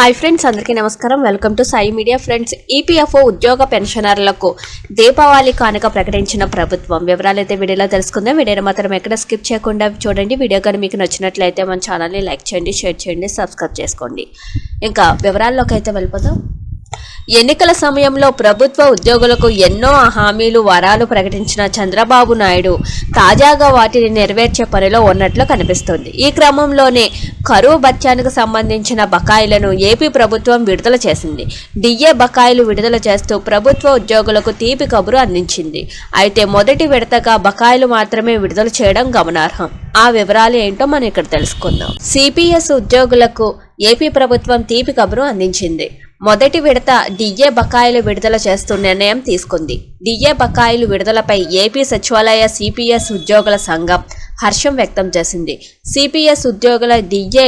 Hi friends అందరికీ నమస్కారం. Welcome to Sai media friends. EPFO ఉద్యోగ పెన్షనర్లకు దీపావళి కానుక ప్రకటించిన ప్రభుత్వం. వివరాలు అయితే వీడియోలో తెలుసుకుందాం. వీడియోని మాత్రం ఎక్కడ స్కిప్ చేయకుండా చూడండి. వీడియో కానీ మీకు నచ్చినట్లయితే మన ఛానల్ని లైక్ చేయండి షేర్ చేయండి సబ్స్క్రైబ్ చేసుకోండి. ఇంకా వివరాల్లోకి అయితే వెళ్ళిపోతాం ఎన్నికల సమయంలో ప్రభుత్వ ఉద్యోగులకు ఎన్నో హామీలు వరాలు ప్రకటించిన చంద్రబాబు నాయుడు తాజాగా వాటిని నెరవేర్చే పనిలో ఉన్నట్లు కనిపిస్తోంది. ఈ క్రమంలోనే కరువు బత్యానికి సంబంధించిన బకాయిలను ఏపీ ప్రభుత్వం విడుదల చేసింది. డిఏ బకాయిలు విడుదల చేస్తూ ప్రభుత్వ ఉద్యోగులకు తీపి కబురు అందించింది. అయితే మొదటి విడతగా బకాయిలు మాత్రమే విడుదల చేయడం గమనార్హం. ఆ వివరాలు ఏంటో మనం ఇక్కడ తెలుసుకుందాం. సిపిఎస్ ఉద్యోగులకు ఏపీ ప్రభుత్వం తీపి కబురు అందించింది. మొదటి విడత డిఏ బకాయిలు విడుదల చేస్తూ నిర్ణయం తీసుకుంది. డిఏ బకాయిలు విడుదలపై ఏపీ సచివాలయ సిపిఎస్ ఉద్యోగుల సంఘం హర్షం వ్యక్తం చేసింది. సిపిఎస్ ఉద్యోగుల DA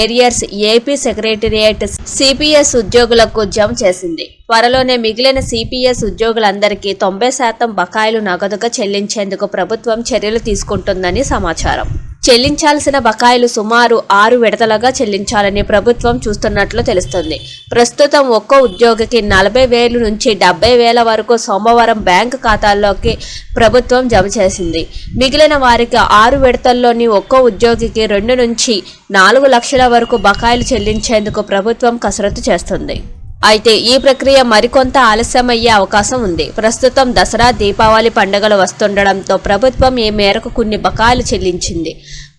arrears AP secretariat CPS ఉద్యోగులకు జమ చేసింది. త్వరలోనే మిగిలిన సిపిఎస్ ఉద్యోగులందరికీ తొంభై శాతం బకాయిలు నగదుగా చెల్లించేందుకు ప్రభుత్వం చర్యలు తీసుకుంటుందని సమాచారం. చెల్లించాల్సిన బకాయిలు సుమారు ఆరు విడతలుగా చెల్లించాలని ప్రభుత్వం చూస్తున్నట్లు తెలుస్తుంది. ప్రస్తుతం ఒక్కో ఉద్యోగికి నలభై వేలు నుంచి డెబ్బై వేల వరకు సోమవారం బ్యాంకు ఖాతాల్లోకి ప్రభుత్వం జమ చేసింది. మిగిలిన వారికి ఆరు విడతల్లోని ఒక్కో ఉద్యోగికి రెండు నుంచి నాలుగు లక్షల వరకు బకాయిలు చెల్లించేందుకు ప్రభుత్వం కసరత్తు చేస్తుంది. అయితే ఈ ప్రక్రియ మరికొంత ఆలస్యమయ్యే అవకాశం ఉంది. ప్రస్తుతం దసరా దీపావళి పండుగలు వస్తుండడంతో ప్రభుత్వం ఈ మేరకు కొన్ని బకాయిలు చెల్లించింది.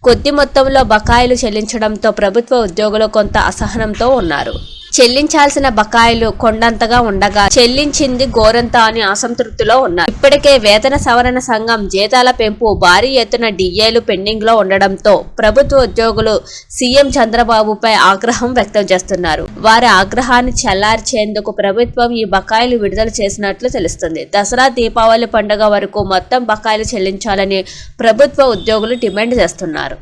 కొద్ది మొత్తంలో బకాయిలు చెల్లించడంతో ప్రభుత్వ ఉద్యోగులు కొంత అసహనంతో ఉన్నారు. చెల్లించాల్సిన బకాయిలు కొండంతగా ఉండగా చెల్లించింది గోరంత అని అసంతృప్తిలో ఉన్నారు. ఇప్పటికే వేతన సవరణ సంఘం జీతాల పెంపు భారీ ఎత్తున డిఏలు పెండింగ్లో ఉండడంతో ప్రభుత్వ ఉద్యోగులు సీఎం చంద్రబాబుపై ఆగ్రహం వ్యక్తం చేస్తున్నారు. వారి ఆగ్రహాన్ని చల్లార్చేందుకు ప్రభుత్వం ఈ బకాయిలు విడుదల చేసినట్లు తెలుస్తుంది. దసరా దీపావళి పండుగ వరకు మొత్తం బకాయిలు చెల్లించాలని ప్రభుత్వ ఉద్యోగులు డిమాండ్ చేస్తున్నారు.